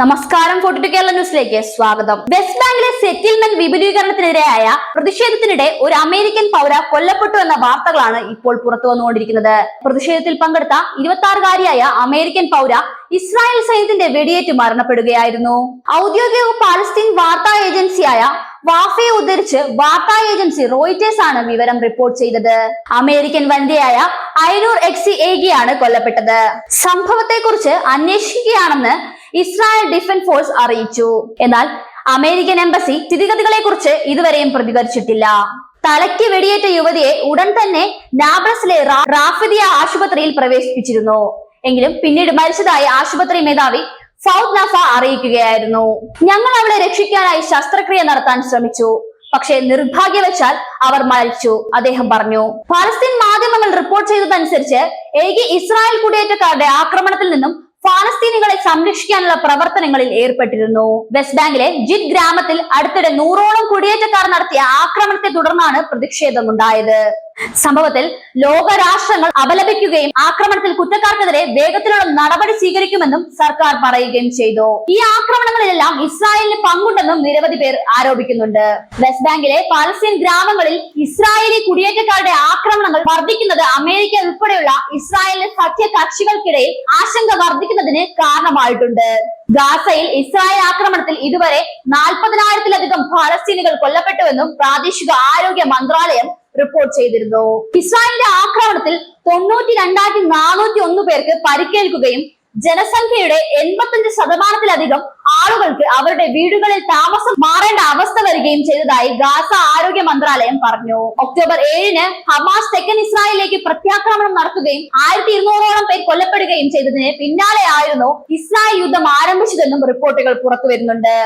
നമസ്കാരം കേരള ന്യൂസിലേക്ക് സ്വാഗതം. വെസ്റ്റ് ബാങ്കിലെ സെറ്റിൽമെന്റ് വിപുലീകരണത്തിനെതിരായ പ്രതിഷേധത്തിനിടെ ഒരു അമേരിക്കൻ പൗര കൊല്ലപ്പെട്ടു എന്ന വാർത്തകളാണ് ഇപ്പോൾ പുറത്തു വന്നുകൊണ്ടിരിക്കുന്നത് പ്രതിഷേധത്തിൽ പങ്കെടുത്ത ഇരുപത്തി ആറുകാരിയായ അമേരിക്കൻ പൗര ഇസ്രായേൽ സൈന്യത്തിന്റെ വെടിയേറ്റ് മരണപ്പെടുകയായിരുന്നു. ഔദ്യോഗിക പാലസ്തീൻ വാർത്താ ഏജൻസിയായ വാഫയെ ഉദ്ധരിച്ച് വാർത്താ ഏജൻസി റോയിറ്റേഴ്സ് ആണ് വിവരം റിപ്പോർട്ട് ചെയ്തത്. അമേരിക്കൻ വനിതയായ ഐനൂർ എക്സി ഏഗിയാണ് കൊല്ലപ്പെട്ടത്. സംഭവത്തെക്കുറിച്ച് അന്വേഷിക്കുകയാണെന്ന് ഇസ്രായേൽ ഡിഫൻസ് ഫോഴ്സ് അറിയിച്ചു. എന്നാൽ അമേരിക്കൻ എംബസി സ്ഥിതിഗതികളെ കുറിച്ച് ഇതുവരെയും പ്രതികരിച്ചിട്ടില്ല. തലയ്ക്ക് വെടിയേറ്റ യുവതിയെ ഉടൻ തന്നെ നാബ്ലസിലെ റാഫിദിയ ആശുപത്രിയിൽ പ്രവേശിപ്പിച്ചിരുന്നു. എങ്കിലും പിന്നീട് മരിച്ചതായി ആശുപത്രി മേധാവി ഫൗദ് നഫ അറിയിക്കുകയായിരുന്നു. ഞങ്ങൾ അവളെ രക്ഷിക്കാനായി ശസ്ത്രക്രിയ നടത്താൻ ശ്രമിച്ചു. പക്ഷേ നിർഭാഗ്യവശാൽ അവർ മരിച്ചു അദ്ദേഹം പറഞ്ഞു. ഫലസ്തീൻ മാധ്യമങ്ങൾ റിപ്പോർട്ട് ചെയ്തതനുസരിച്ച് ഏകി ഇസ്രായേൽ കുടിയേറ്റക്കാരുടെ ആക്രമണത്തിൽ നിന്നും ഫലസ്തീനികളെ സംരക്ഷിക്കാനുള്ള പ്രവർത്തനങ്ങളിൽ ഏർപ്പെട്ടിരുന്നു. വെസ്റ്റ് ബാങ്കിലെ ജിദ് ഗ്രാമത്തിൽ അടുത്തിടെ നൂറോളം കുടിയേറ്റക്കാർ നടത്തിയ ആക്രമണത്തെ തുടർന്നാണ് പ്രതിഷേധമുണ്ടായത്. സംഭവത്തിൽ ലോകരാഷ്ട്രങ്ങൾ അപലപിക്കുകയും ആക്രമണത്തിൽ കുറ്റക്കാർക്കെതിരെ വേഗത്തിലുള്ള നടപടി സ്വീകരിക്കുമെന്നും സർക്കാർ പറയുകയും ചെയ്തു. ഈ ആക്രമണങ്ങളിലെല്ലാം ഇസ്രായേലിന് പങ്കുണ്ടെന്നും നിരവധി പേർ ആരോപിക്കുന്നുണ്ട്. വെസ്റ്റ് ബാങ്കിലെ പാലസ്തീൻ ഗ്രാമങ്ങളിൽ ഇസ്രായേലി കുടിയേറ്റക്കാരുടെ ആക്രമണങ്ങൾ വർദ്ധിക്കുന്നത് അമേരിക്ക ഉൾപ്പെടെയുള്ള ഇസ്രായേലിലെ സഖ്യ കക്ഷികൾക്കിടയിൽ ആശങ്ക വർദ്ധിക്കുന്നതിന് കാരണമായിട്ടുണ്ട്. ഗാസയിൽ ഇസ്രായേൽ ആക്രമണത്തിൽ ഇതുവരെ നാൽപ്പതിനായിരത്തിലധികം ഫലസ്തീനുകൾ കൊല്ലപ്പെട്ടുവെന്നും പ്രാദേശിക ആരോഗ്യ മന്ത്രാലയം റിപ്പോർട്ട് ചെയ്തിരുന്നു. ഇസ്രായേലിന്റെ ആക്രമണത്തിൽ തൊണ്ണൂറ്റി രണ്ടായിരത്തി നാനൂറ്റി ഒന്ന് പേർക്ക് പരിക്കേൽക്കുകയും ജനസംഖ്യയുടെ എൺപത്തഞ്ച് ശതമാനത്തിലധികം ആളുകൾക്ക് അവരുടെ വീടുകളിൽ താമസം മാറേണ്ട അവസ്ഥ വരികയും ചെയ്തതായി ഗാസ ആരോഗ്യ മന്ത്രാലയം പറഞ്ഞു. ഒക്ടോബർ ഏഴിന് ഹമാസ് തെക്കൻ ഇസ്രായേലിലേക്ക് പ്രത്യാക്രമണം നടത്തുകയും ആയിരത്തി ഇരുന്നൂറോളം പേർ കൊല്ലപ്പെടുകയും ചെയ്തതിന് പിന്നാലെയായിരുന്നു ഇസ്രായേൽ യുദ്ധം ആരംഭിച്ചതെന്നും റിപ്പോർട്ടുകൾ പുറത്തു വരുന്നുണ്ട്